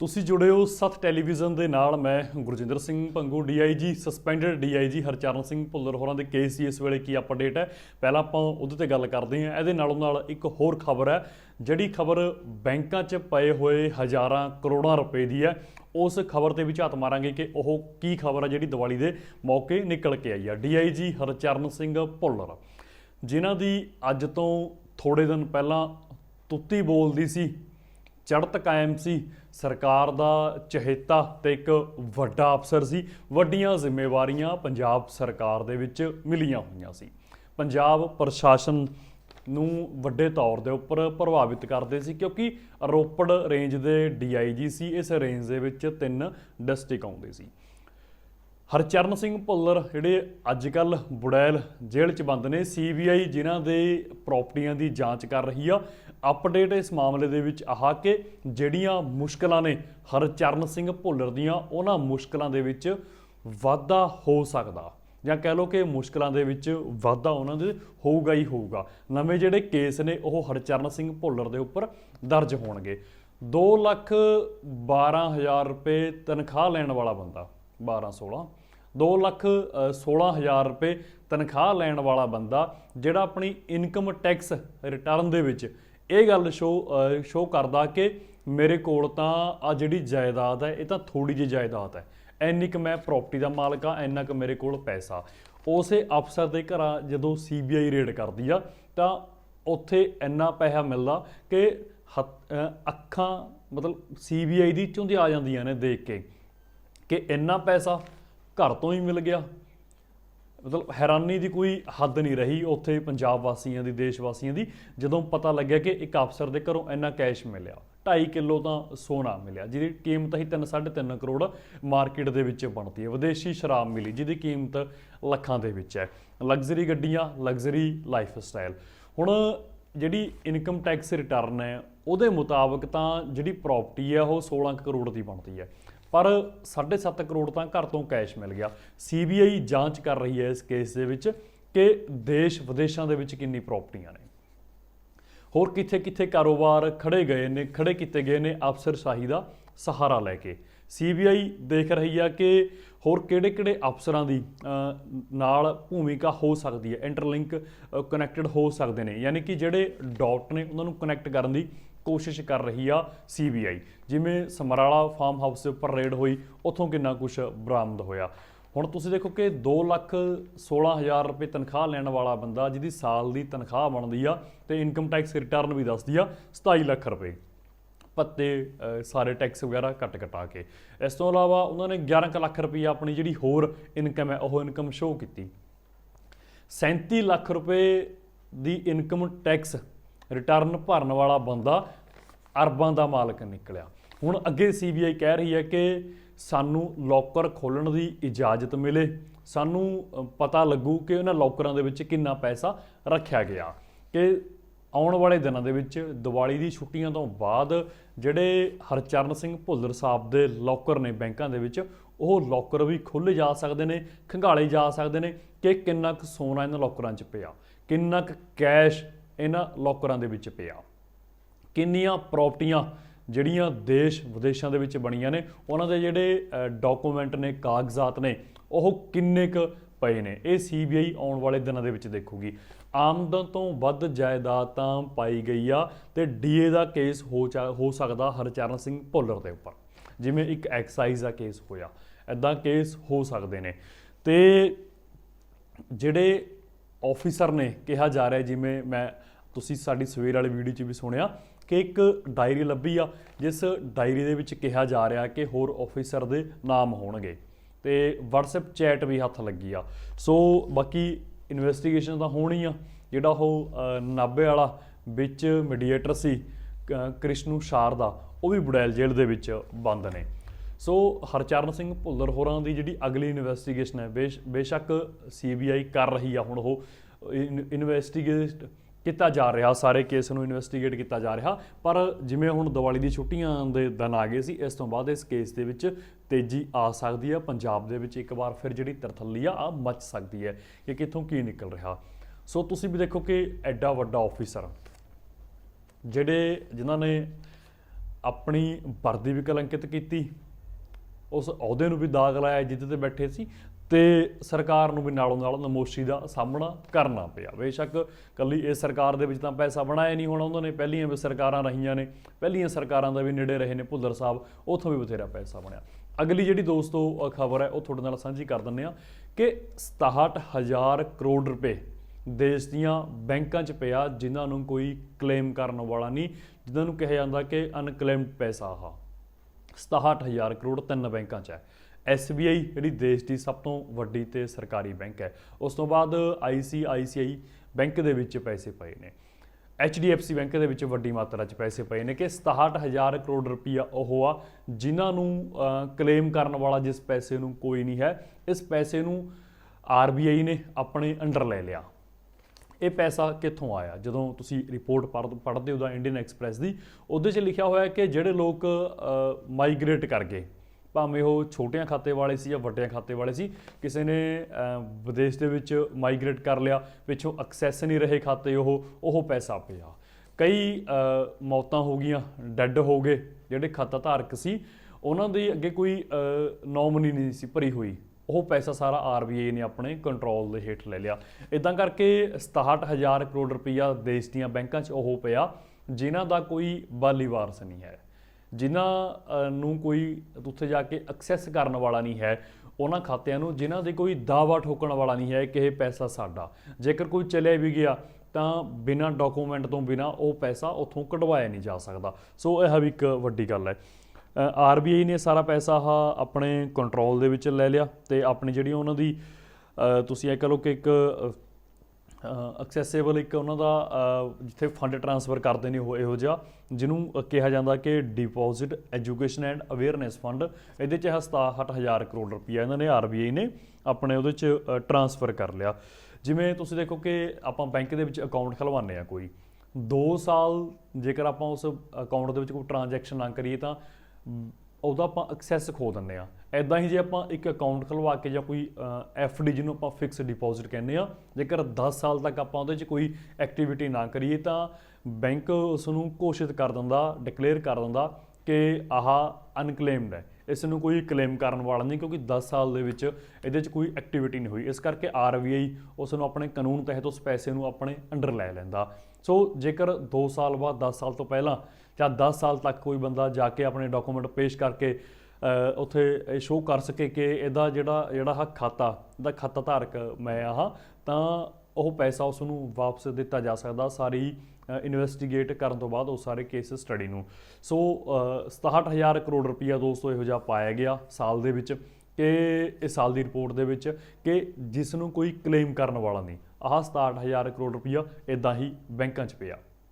ਤੁਸੀਂ ਜੁੜੇ ਹੋ ਸੱਤ ਟੈਲੀਵਿਜ਼ਨ ਦੇ ਨਾਲ, ਮੈਂ Gurjinder Singh Bhangu DIG suspended DIG Harcharan Singh Bhullar ਹੋਰਾਂ ਦੇ ਕੇਸ ਦੀ ਇਸ ਵੇਲੇ ਕੀ ਅਪਡੇਟ ਹੈ। ਪਹਿਲਾਂ ਆਪਾਂ ਉਹਦੇ ਤੇ ਗੱਲ ਕਰਦੇ ਹਾਂ। ਇਹਦੇ ਨਾਲੋਂ ਨਾਲ ਇੱਕ ਹੋਰ ਖਬਰ ਹੈ, ਜਿਹੜੀ ਖਬਰ ਬੈਂਕਾਂ 'ਚ ਪਏ ਹੋਏ ਹਜ਼ਾਰਾਂ ਕਰੋੜਾਂ ਰੁਪਏ ਦੀ ਹੈ, ਉਸ ਖਬਰ ਤੇ ਵੀ ਝਾਤ ਮਾਰਾਂਗੇ ਕਿ ਉਹ ਕੀ ਖਬਰ ਹੈ ਜਿਹੜੀ ਦੀਵਾਲੀ ਦੇ ਮੌਕੇ ਨਿਕਲ ਕੇ ਆਈ ਹੈ। ਡੀਆਈਜੀ ਹਰਚਰਨ ਸਿੰਘ ਭੁੱਲਰ। ਜਿਨ੍ਹਾਂ ਦੀ ਅੱਜ ਤੋਂ ਥੋੜੇ ਦਿਨ ਪਹਿਲਾਂ ਤੁੱਤੀ ਬੋਲਦੀ ਸੀ ਚੜਤ ਕਾਇਮ ਸੀ। ਸਰਕਾਰ ਦਾ ਚਹੇਤਾ ਤੇ ਇੱਕ ਵੱਡਾ ਅਫਸਰ ਸੀ। ਵੱਡੀਆਂ ਜ਼ਿੰਮੇਵਾਰੀਆਂ ਪੰਜਾਬ ਸਰਕਾਰ ਦੇ ਵਿੱਚ ਮਿਲੀਆਂ ਹੋਈਆਂ ਸੀ। ਪੰਜਾਬ ਪ੍ਰਸ਼ਾਸਨ ਨੂੰ ਵੱਡੇ ਤੌਰ ਦੇ ਉੱਪਰ ਪ੍ਰਭਾਵਿਤ ਕਰਦੇ ਸੀ ਕਿਉਂਕਿ ਰੋਪੜ ਰੇਂਜ ਦੇ ਡੀਆਈਜੀ ਸੀ। ਇਸ ਰੇਂਜ ਦੇ ਵਿੱਚ ਤਿੰਨ ਡਿਸਟ੍ਰਿਕਟ ਆਉਂਦੇ ਸੀ। ਹਰਚਰਨ ਸਿੰਘ ਭੁੱਲਰ, ਜਿਹੜੇ ਅੱਜ ਕੱਲ ਬੁੜੈਲ ਜੇਲ੍ਹ 'ਚ ਬੰਦ ਨੇ ਸੀਬੀਆਈ ਜਿਨ੍ਹਾਂ ਦੇ ਪ੍ਰਾਪਰਟੀਆਂ ਦੀ ਜਾਂਚ ਕਰ ਰਹੀ ਆ ਅਪਡੇਟ ਇਸ ਮਾਮਲੇ ਦੇ ਵਿੱਚ ਆਹ ਕਿ ਜਿਹੜੀਆਂ ਮੁਸ਼ਕਲਾਂ ਨੇ ਹਰਚਰਨ ਸਿੰਘ ਭੁੱਲਰ ਦੀਆਂ ਉਹਨਾਂ ਮੁਸ਼ਕਲਾਂ ਦੇ ਵਿੱਚ ਵਾਧਾ ਹੋ ਸਕਦਾ। ਜਾਂ ਕਹਿ ਲਓ ਕਿ ਮੁਸ਼ਕਲਾਂ ਦੇ ਵਿੱਚ ਵਾਧਾ ਉਹਨਾਂ ਦੇ ਹੋਊਗਾ ਹੀ ਹੋਊਗਾ। ਨਵੇਂ ਜਿਹੜੇ ਕੇਸ ਨੇ ਉਹ ਹਰਚਰਨ ਸਿੰਘ ਭੁੱਲਰ ਦੇ ਉੱਪਰ ਦਰਜ ਹੋਣਗੇ। 2 ਲੱਖ 12000 ਰੁਪਏ ਤਨਖਾਹ ਲੈਣ ਵਾਲਾ ਬੰਦਾ 12 16 2 ਲੱਖ ਅ, 16000 ਰੁਪਏ ਤਨਖਾਹ ਲੈਣ ਵਾਲਾ ਬੰਦਾ ਜਿਹੜਾ ਆਪਣੀ ਇਨਕਮ ਟੈਕਸ ਰਿਟਰਨ ਦੇ ਵਿੱਚ ਇਹ ਗੱਲ ਸ਼ੋ ਸ਼ੋ ਕਰਦਾ ਕਿ ਮੇਰੇ ਕੋਲ ਤਾਂ ਆ ਜਿਹੜੀ ਜਾਇਦਾਦ ਹੈ, ਇਹ ਤਾਂ ਥੋੜੀ ਜਿਹੀ ਜਾਇਦਾਦ ਹੈ। ਇੰਨੀ ਕੁ ਮੈਂ ਪ੍ਰਾਪਰਟੀ ਦਾ ਮਾਲਕ ਆ ਇੰਨਾ ਕੁ ਮੇਰੇ ਕੋਲ ਪੈਸਾ। ਉਸੇ ਅਫਸਰ ਦੇ ਘਰਾਂ ਜਦੋਂ ਸੀਬੀਆਈ ਰੇਡ ਕਰਦੀ ਆ, ਤਾਂ ਉੱਥੇ ਇੰਨਾ ਪੈਸਾ ਮਿਲਦਾ ਕਿ ਹੱਥ- ਅੱਖਾਂ ਮਤਲਬ ਸੀਬੀਆਈ ਦੀ ਚੁੰਝ ਆ ਜਾਂਦੀਆਂ ਨੇ ਦੇਖ ਕੇ। ਕਿ ਇੰਨਾ ਪੈਸਾ ਘਰ ਤੋਂ ਹੀ ਮਿਲ ਗਿਆ। ਮਤਲਬ ਹੈਰਾਨੀ ਦੀ ਕੋਈ ਹੱਦ ਨਹੀਂ ਰਹੀ ਉੱਥੇ ਪੰਜਾਬ ਵਾਸੀਆਂ ਦੀ, ਦੇਸ਼ ਵਾਸੀਆਂ ਦੀ। ਜਦੋਂ ਪਤਾ ਲੱਗਿਆ ਕਿ ਇੱਕ ਅਫਸਰ ਦੇ ਘਰੋਂ ਇੰਨਾ ਕੈਸ਼ ਮਿਲਿਆ 2.5 ਕਿਲੋ ਤਾਂ ਸੋਨਾ ਮਿਲਿਆ, ਜਿਹਦੀ ਕੀਮਤ ਹੀ 3 3.5 ਕਰੋੜ ਮਾਰਕੀਟ ਦੇ ਵਿੱਚ ਬਣਦੀ ਹੈ। ਵਿਦੇਸ਼ੀ ਸ਼ਰਾਬ ਮਿਲੀ, ਜਿਹਦੀ ਕੀਮਤ ਲੱਖਾਂ ਦੇ ਵਿੱਚ ਹੈ। ਲਗਜ਼ਰੀ ਗੱਡੀਆਂ, ਲਗਜ਼ਰੀ ਲਾਈਫ ਸਟਾਈਲ ਹੁਣ ਜਿਹੜੀ ਇਨਕਮ ਟੈਕਸ ਰਿਟਰਨ ਹੈ, ਉਹਦੇ ਮੁਤਾਬਕ ਤਾਂ ਜਿਹੜੀ ਪ੍ਰਾਪਰਟੀ ਹੈ, ਉਹ 16 ਕਰੋੜ ਦੀ ਬਣਦੀ ਹੈ। ਪਰ 7.5 ਕਰੋੜ ਤਾਂ ਘਰ ਤੋਂ ਕੈਸ਼ ਮਿਲ ਗਿਆ। ਸੀਬੀਆਈ ਜਾਂਚ ਕਰ ਰਹੀ ਹੈ ਇਸ ਕੇਸ ਦੇ ਵਿੱਚ ਕਿ ਦੇਸ਼ ਵਿਦੇਸ਼ਾਂ ਦੇ ਵਿੱਚ ਕਿੰਨੀ ਪ੍ਰਾਪਰਟੀਆਂ ਨੇ। ਹੋਰ ਕਿੱਥੇ ਕਿੱਥੇ ਕਾਰੋਬਾਰ ਖੜੇ ਗਏ ਨੇ, ਖੜੇ ਕੀਤੇ ਗਏ ਨੇ ਅਫਸਰਸ਼ਾਹੀ ਦਾ ਸਹਾਰਾ ਲੈ ਕੇ। ਸੀਬੀਆਈ ਦੇਖ ਰਹੀ ਆ ਕਿ ਹੋਰ ਕਿਹੜੇ-ਕਿਹੜੇ ਅਫਸਰਾਂ ਦੀ ਨਾਲ ਭੂਮਿਕਾ ਹੋ ਸਕਦੀ ਹੈ, ਇੰਟਰਲਿੰਕ ਕਨੈਕਟਡ ਹੋ ਸਕਦੇ ਨੇ। ਯਾਨੀ ਕਿ ਜਿਹੜੇ ਡਾਟ ਨੇ, ਉਹਨਾਂ ਨੂੰ ਕਨੈਕਟ ਕਰਨ ਦੀ ਕੋਸ਼ਿਸ਼ ਕਰ ਰਹੀ ਆ ਸੀਬੀਆਈ ਜਿਵੇਂ ਸਮਰਾਲਾ ਫਾਰਮ ਹਾਊਸ ਦੇ ਉੱਪਰ ਰੇਡ ਹੋਈ, ਉੱਥੋਂ ਕਿੰਨਾ ਕੁਝ ਬਰਾਮਦ ਹੋਇਆ। ਹੁਣ ਤੁਸੀਂ ਦੇਖੋ ਕਿ 2 ਲੱਖ 16000 ਰੁਪਏ ਤਨਖਾਹ ਲੈਣ ਵਾਲਾ ਬੰਦਾ, ਜਿਹਦੀ ਸਾਲ ਦੀ ਤਨਖਾਹ ਬਣਦੀ ਆ ਤੇ ਇਨਕਮ ਟੈਕਸ ਰਿਟਰਨ ਵੀ ਦੱਸਦੀ ਆ 27 ਲੱਖ ਰੁਪਏ। ਪੱਤੇ ਸਾਰੇ ਟੈਕਸ ਵਗੈਰਾ ਕੱਟ ਕਟਾ ਕੇ। ਇਸ ਤੋਂ ਇਲਾਵਾ ਉਹਨਾਂ ਨੇ 11 ਕੁ ਲੱਖ ਰੁਪਏ ਆਪਣੀ ਜਿਹੜੀ ਹੋਰ ਇਨਕਮ ਹੈ, ਉਹ ਇਨਕਮ ਸ਼ੋਅ ਕੀਤੀ। 37 ਲੱਖ ਰੁਪਏ ਦੀ ਇਨਕਮ ਟੈਕਸ ਰਿਟਰਨ ਭਰਨ ਵਾਲਾ ਬੰਦਾ ਅਰਬਾਂ ਦਾ ਮਾਲਕ ਨਿਕਲਿਆ। ਹੁਣ ਅੱਗੇ ਸੀਬੀਆਈ ਕਹਿ ਰਹੀ ਹੈ ਕਿ ਸਾਨੂੰ ਲੋਕਰ ਖੋਲਣ ਦੀ ਇਜਾਜ਼ਤ ਮਿਲੇ। ਸਾਨੂੰ ਪਤਾ ਲੱਗੂ ਕਿ ਉਹਨਾਂ ਲੋਕਰਾਂ ਦੇ ਵਿੱਚ ਕਿੰਨਾ ਪੈਸਾ ਰੱਖਿਆ ਗਿਆ। ਕਿ ਆਉਣ ਵਾਲੇ ਦਿਨਾਂ ਦੇ ਵਿੱਚ ਦੀਵਾਲੀ ਦੀ ਛੁੱਟੀਆਂ ਤੋਂ ਬਾਅਦ ਜਿਹੜੇ ਹਰਚਰਨ ਸਿੰਘ ਭੁੱਲਰ ਸਾਹਿਬ ਦੇ ਲੋਕਰ ਨੇ ਬੈਂਕਾਂ ਦੇ ਵਿੱਚ, ਉਹ ਲੋਕਰ ਵੀ ਖੁੱਲ੍ਹ ਜਾ ਸਕਦੇ ਨੇ, ਖੰਗਾਲੇ ਜਾ ਸਕਦੇ ਨੇ ਕਿ ਕਿੰਨਾ ਕੁ ਸੋਨਾ ਇਹਨਾਂ ਲੋਕਰਾਂ 'ਚ ਪਿਆ, ਕਿੰਨਾ ਕੁ ਕੈਸ਼ ਇਹਨਾਂ ਲੋਕਰਾਂ ਦੇ ਵਿੱਚ ਪਿਆ। ਕਿੰਨੀਆਂ ਪ੍ਰਾਪਰਟੀਆਂ ਜਿਹੜੀਆਂ ਦੇਸ਼ ਵਿਦੇਸ਼ਾਂ ਦੇ ਵਿੱਚ ਬਣੀਆਂ ਨੇ, ਉਹਨਾਂ ਦੇ ਜਿਹੜੇ ਡਾਕੂਮੈਂਟ ਨੇ, ਕਾਗਜ਼ਾਤ ਨੇ, ਉਹ ਕਿੰਨੇ ਕੁ ਪਏ ਨੇ? ਇਹ ਸੀਬੀਆਈ ਆਉਣ ਵਾਲੇ ਦਿਨਾਂ ਦੇ ਵਿੱਚ ਦੇਖੂਗੀ। ਆਮਦਨ ਤੋਂ ਵੱਧ ਜਾਇਦਾਦ ਤਾਂ ਪਾਈ ਗਈ ਆ ਤੇ ਡੀਏ ਦਾ ਕੇਸ ਹੋ ਚਾ- ਹੋ ਸਕਦਾ ਹਰਚਰਨ ਸਿੰਘ ਭੁੱਲਰ ਦੇ ਉੱਪਰ। ਜਿਵੇਂ ਇੱਕ ਐਕਸਾਈਜ਼ ਦਾ ਕੇਸ ਹੋਇਆ। ਐਦਾਂ ਕੇਸ ਹੋ ਸਕਦੇ ਨੇ। ਤੇ ਜਿਹੜੇ ਆਫੀਸਰ ਨੇ ਕਿਹਾ ਜਾ ਰਿਹਾ ਜਿਵੇਂ ਮੈਂ ਤੁਸੀਂ ਸਾਡੀ ਸਵੇਰ ਵਾਲੀ ਵੀਡੀਓ 'ਚ ਵੀ ਸੁਣਿਆ ਕਿ ਇੱਕ ਡਾਇਰੀ ਲੱਭੀ ਆ ਜਿਸ ਡਾਇਰੀ ਦੇ ਵਿੱਚ ਕਿਹਾ ਜਾ ਰਿਹਾ ਕਿ ਹੋਰ ਆਫੀਸਰ ਦੇ ਨਾਮ ਹੋਣਗੇ ਤੇ WhatsApp ਚੈਟ ਵੀ ਹੱਥ ਲੱਗੀ ਆ। ਸੋ ਬਾਕੀ ਇਨਵੈਸਟੀਗੇਸ਼ਨ ਤਾਂ ਹੋਣੀ ਆ ਜਿਹੜਾ ਉਹ ਅ, ਨਾਭੇ ਵਾਲਾ ਵਿੱਚ ਮੀਡੀਏਟਰ ਸੀ ਕ- ਕ੍ਰਿਸ਼ਨੂ ਸ਼ਾਰਦਾ ਉਹ ਵੀ ਬੁੜੈਲ ਜੇਲ੍ਹ ਦੇ ਵਿੱਚ ਬੰਦ ਨੇ। ਸੋ ਹਰਚਰਨ ਸਿੰਘ ਭੁੱਲਰ ਹੋਰਾਂ ਦੀ ਜਿਹੜੀ ਅਗਲੀ ਇਨਵੈਸਟੀਗੇਸ਼ਨ ਹੈ, ਬੇਸ਼- ਬੇਸ਼ੱਕ ਸੀਬੀਆਈ ਕਰ ਰਹੀ ਆ ਹੁਣ ਉਹ ਇਨਵੈਸਟੀਗੇਟ ਕੀਤਾ ਜਾ ਰਿਹਾ, ਸਾਰੇ ਕੇਸ ਨੂੰ ਇਨਵੈਸਟੀਗੇਟ ਕੀਤਾ ਜਾ ਰਿਹਾ, ਪਰ ਜਿਵੇਂ ਹੁਣ ਦੀਵਾਲੀ ਦੀ ਛੁੱਟੀਆਂ ਦੇ ਦਿਨ ਆ ਗਏ ਸੀ, ਇਸ ਤੋਂ ਬਾਅਦ ਇਸ ਕੇਸ ਦੇ ਵਿੱਚ ਤੇਜ਼ੀ ਆ ਸਕਦੀ ਹੈ ਪੰਜਾਬ ਦੇ ਵਿੱਚ ਇੱਕ ਵਾਰ ਫਿਰ ਜਿਹੜੀ ਤਰਥੱਲੀ ਆ ਆ ਮਚ ਸਕਦੀ ਹੈ ਕਿ ਕਿੱਥੋਂ ਕੀ ਨਿਕਲ ਰਿਹਾ। ਸੋ ਤੁਸੀਂ ਵੀ ਦੇਖੋ ਕਿ ਐਡਾ ਵੱਡਾ ਆਫੀਸਰ ਜਿਹੜੇ ਜਿਨ੍ਹਾਂ ਨੇ ਆਪਣੀ ਵਰਦੀ ਵੀ ਕਲੰਕਿਤ ਕੀਤੀ ਉਸ ਅਹੁਦੇ ਨੂੰ ਵੀ ਦਾਗ ਲਾਇਆ ਜਿਹਦੇ ਤੇ ਬੈਠੇ ਸੀ ਤੇ ਸਰਕਾਰ ਨੂੰ ਵੀ ਨਾਲੋਂ ਨਾਲ ਨਮੋਸ਼ੀ ਦਾ ਸਾਹਮਣਾ ਕਰਨਾ ਪਿਆ। ਬੇਸ਼ੱਕ ਕੱਲੀ ਇਹ ਸਰਕਾਰ ਦੇ ਵਿੱਚ ਤਾਂ ਪੈਸਾ ਬਣਾਇਆ ਨਹੀਂ ਹੋਣਾ ਉਹਨਾਂ ਨੇ, ਪਹਿਲੀਆਂ ਵੀ ਸਰਕਾਰਾਂ ਰਹੀਆਂ ਨੇ, ਪਹਿਲੀਆਂ ਸਰਕਾਰਾਂ ਦਾ ਵੀ ਨੇੜੇ ਰਹੇ ਨੇ ਭੁੱਲਰ ਸਾਹਿਬ, ਉੱਥੋਂ ਵੀ ਬਥੇਰਾ ਪੈਸਾ ਬਣਿਆ। ਅਗਲੀ ਜਿਹੜੀ ਦੋਸਤੋ ਖਬਰ ਹੈ, ਉਹ ਤੁਹਾਡੇ ਨਾਲ ਸਾਂਝੀ ਕਰ ਦਿੰਦੇ ਆ ਕਿ 67000 ਕਰੋੜ ਰੁਪਏ ਦੇਸ਼ ਦੀਆਂ ਬੈਂਕਾਂ 'ਚ ਪਿਆ, ਜਿਨ੍ਹਾਂ ਨੂੰ ਕੋਈ ਕਲੇਮ ਕਰਨ ਵਾਲਾ ਨਹੀਂ, ਜਿਨ੍ਹਾਂ ਨੂੰ ਕਿਹਾ ਜਾਂਦਾ ਕਿ ਅਨਕਲੇਮਡ ਪੈਸਾ ਆ 67000 ਕਰੋੜ ਤਿੰਨ ਬੈਂਕਾਂ 'ਚ ਹੈ। SBI ਜਿਹੜੀ ਦੇਸ਼ ਦੀ ਸਭ ਤੋਂ ਵੱਡੀ ਤੇ ਸਰਕਾਰੀ ਬੈਂਕ ਹੈ, ਉਸ ਤੋਂ ਬਾਅਦ ICICI ਬੈਂਕ ਦੇ ਵਿੱਚ ਪੈਸੇ ਪਏ ਨੇ। HDFC ਬੈਂਕ ਦੇ ਵਿੱਚ ਵੱਡੀ ਮਾਤਰਾ 'ਚ ਪੈਸੇ ਪਏ ਨੇ ਕਿ 67000 ਕਰੋੜ ਰੁਪਈਆ ਉਹ ਆ, ਜਿਨ੍ਹਾਂ ਨੂੰ ਕਲੇਮ ਕਰਨ ਵਾਲਾ ਜਿਸ ਪੈਸੇ ਨੂੰ ਕੋਈ ਨਹੀਂ ਹੈ, ਇਸ ਪੈਸੇ ਨੂੰ RBI ਨੇ ਆਪਣੇ ਅੰਡਰ ਲੈ ਲਿਆ। ਇਹ ਪੈਸਾ ਕਿੱਥੋਂ ਆਇਆ? ਜਦੋਂ ਤੁਸੀਂ ਰਿਪੋਰਟ ਪੜ੍ਹਦੇ ਹੋ ਦਾ ਇੰਡੀਅਨ ਐਕਸਪ੍ਰੈਸ ਦੀ, ਉਹਦੇ 'ਚ ਲਿਖਿਆ ਹੋਇਆ ਕਿ ਜਿਹੜੇ ਲੋਕ ਮਾਈਗ੍ਰੇਟ ਕਰ ਗਏ, ਭਾਵੇਂ ਉਹ ਛੋਟਿਆਂ ਖਾਤੇ ਵਾਲੇ ਸੀ ਜਾਂ ਵੱਡਿਆਂ ਖਾਤੇ ਵਾਲੇ ਸੀ, ਕਿਸੇ ਨੇ ਵਿਦੇਸ਼ ਦੇ ਵਿੱਚ ਮਾਈਗ੍ਰੇਟ ਕਰ ਲਿਆ, ਪਿੱਛੋਂ ਐਕਸੈਸ ਨਹੀਂ ਰਹੇ ਖਾਤੇ ਉਹ ਉਹ ਪੈਸਾ ਪਿਆ। ਕਈ ਮੌਤਾਂ ਹੋ ਗਈਆਂ ਡੈੱਡ ਹੋ ਗਏ, ਜਿਹੜੇ ਖਾਤਾ ਧਾਰਕ ਸੀ, ਉਹਨਾਂ ਦੀ ਅੱਗੇ ਕੋਈ ਨੋਮਨੀ ਨਹੀਂ ਸੀ, ਭਰੀ ਹੋਈ। ਉਹ ਪੈਸਾ ਸਾਰਾ ਆਰਬੀਆਈ ਨੇ ਆਪਣੇ ਕੰਟਰੋਲ ਦੇ ਹੇਠ ਲੈ ਲਿਆ। ਇਦਾਂ ਕਰਕੇ 67000 ਕਰੋੜ ਰੁਪਈਆ ਦੇਸ਼ ਦੀਆਂ ਬੈਂਕਾਂ 'ਚ ਉਹ ਪਿਆ, ਜਿਨ੍ਹਾਂ ਦਾ ਕੋਈ ਬਾਲੀ ਵਾਰਸ ਨਹੀਂ ਹੈ। ਜਿਨ੍ਹਾਂ ਨੂੰ ਕੋਈ ਉੱਥੇ ਜਾ ਕੇ ਐਕਸੈਸ ਕਰਨ ਵਾਲਾ ਨਹੀਂ ਹੈ, ਉਹਨਾਂ ਖਾਤਿਆਂ ਨੂੰ ਜਿਨ੍ਹਾਂ ਦੇ ਕੋਈ ਦਾਵਾ ਠੋਕਣ ਵਾਲਾ ਨਹੀਂ ਹੈ ਕਿ ਇਹ ਪੈਸਾ ਸਾਡਾ। ਜੇਕਰ ਕੋਈ ਚਲਿਆ ਵੀ ਗਿਆ, ਤਾਂ ਬਿਨਾਂ ਡਾਕੂਮੈਂਟ ਤੋਂ ਬਿਨਾਂ ਉਹ ਪੈਸਾ ਉੱਥੋਂ ਕਢਵਾਇਆ ਨਹੀਂ ਜਾ ਸਕਦਾ। ਸੋ ਇਹ ਵੀ ਇੱਕ ਵੱਡੀ ਗੱਲ ਹੈ। ਆਰਬੀਆਈ ਨੇ ਸਾਰਾ ਪੈਸਾ ਆਹ ਆਪਣੇ ਕੰਟਰੋਲ ਦੇ ਵਿੱਚ ਲੈ ਲਿਆ ਤੇ ਆਪਣੀ ਜਿਹੜੀ ਉਹਨਾਂ ਦੀ ਤੁਸੀਂ ਇਹ ਕਹ ਲਓ ਕਿ ਇੱਕ ਅ, ਐਕਸੈਸਿਬਲ ਇੱਕ ਉਹਨਾਂ ਦਾ ਜਿੱਥੇ ਫੰਡ ਟ੍ਰਾਂਸਫਰ ਕਰਦੇ ਨੇ ਉਹ ਇਹੋ ਜਿਹਾ ਜਿਹਨੂੰ ਕਿਹਾ ਜਾਂਦਾ ਕਿ deposit education and awareness fund ਇਹਦੇ ਚ 67000 ਕਰੋੜ ਰੁਪਈਆ ਇਹਨਾਂ ਨੇ ਆਰਬੀਆਈ ਨੇ ਆਪਣੇ ਉਹਦੇ ਚ ਟ੍ਰਾਂਸਫਰ ਕਰ ਲਿਆ। ਜਿਵੇਂ ਤੁਸੀਂ ਦੇਖੋ ਕਿ ਆਪਾਂ ਬੈਂਕ ਦੇ ਵਿੱਚ ਅਕਾਊਂਟ ਖਲਵਾਉਂਦੇ ਆ ਕੋਈ 2 ਸਾਲ ਜੇਕਰ ਆਪਾਂ ਉਸ ਅਕਾਊਂਟ ਦੇ ਵਿੱਚ ਕੋਈ ਟ੍ਰਾਂਜੈਕਸ਼ਨ ਨਾ ਕਰੀਏ ਤਾਂ ਉਹਦਾ ਆਪਾਂ ਐਕਸੈਸ ਖੋ ਦਿੰਦੇ ਆ ਐਦਾਂ ਹੀ ਜੇ ਆਪਾਂ ਇੱਕ ਅਕਾਊਂਟ ਖਲਵਾ ਕੇ ਜਾਂ ਕੋਈ ਡੀ ਜਿਹਨੂੰ ਆਪਾਂ ਫਿਕਸ ਡਿਪੋਜ਼ਿਟ ਕਹਿੰਦੇ ਆ ਜੇਕਰ 10 ਸਾਲ ਤੱਕ ਆਪਾਂ ਉਹਦੇ 'ਚ ਕੋਈ ਐਕਟੀਵਿਟੀ ਨਾ ਕਰੀਏ ਤਾਂ ਬੈਂਕ ਉਸ ਨੂੰ ਘੋਸ਼ਿਤ ਕਰ ਦਿੰਦਾ ਡਿਕਲੇਅਰ ਕਰ ਦਿੰਦਾ ਕਿ ਆਹ ਅਨਕਲੇਮਡ ਹੈ। ਇਸ ਨੂੰ ਕੋਈ ਕਲੇਮ ਕਰਨ ਵਾਲਾ ਨਹੀਂ, ਕਿਉਂਕਿ 10 ਸਾਲ ਦੇ ਵਿੱਚ ਇਹਦੇ 'ਚ ਕੋਈ ਐਕਟੀਵਿਟੀ ਨਹੀਂ ਹੋਈ। ਇਸ ਕਰਕੇ ਆਰਬੀਆਈ ਉਸ ਨੂੰ ਆਪਣੇ ਕਾਨੂੰਨ ਤਹਿਤ ਉਸ ਪੈਸੇ ਨੂੰ ਆਪਣੇ ਅੰਡਰ ਲੈ ਲੈਂਦਾ। ਸੋ ਜੇਕਰ 2 ਸਾਲ ਬਾਅਦ 10 ਸਾਲ ਤੋਂ ਪਹਿਲਾਂ ਜਾਂ 10 ਸਾਲ ਤੱਕ ਕੋਈ ਬੰਦਾ ਜਾ ਕੇ ਆਪਣੇ ਡਾਕੂਮੈਂਟ ਪੇਸ਼ ਕਰਕੇ ਉੱਥੇ ਸ਼ੋਅ ਕਰ ਸਕੇ ਕਿ ਇਹਦਾ ਜਿਹੜਾ ਜਿਹੜਾ ਆਹ ਖਾਤਾ ਇਹਦਾ ਖਾਤਾ ਧਾਰਕ ਮੈਂ ਆਹ ਤਾਂ ਉਹ ਪੈਸਾ ਉਸ ਨੂੰ ਵਾਪਸ ਦਿੱਤਾ ਜਾ ਸਕਦਾ ਸਾਰੀ ਇਨਵੈਸਟੀਗੇਟ ਕਰਨ ਤੋਂ ਬਾਅਦ ਉਹ ਸਾਰੇ ਕੇਸ ਸਟੱਡੀ ਨੂੰ। ਸੋ ਅ, 67000 ਕਰੋੜ ਰੁਪਈਆ ਦੋਸਤੋ ਇਹੋ ਜਿਹਾ ਪਾਇਆ ਗਿਆ ਸਾਲ ਦੇ ਵਿੱਚ ਕਿ ਇਸ ਸਾਲ ਦੀ ਰਿਪੋਰਟ ਦੇ ਵਿੱਚ ਕਿ ਜਿਸ ਨੂੰ ਕੋਈ ਕਲੇਮ ਕਰਨ ਵਾਲਾ ਨਹੀਂ। ਆਹ 67000 ਕਰੋੜ ਰੁਪਈਆ ਇਦਾਂ ਹੀ ਬੈਂਕਾਂ 'ਚ ਪਿਆ।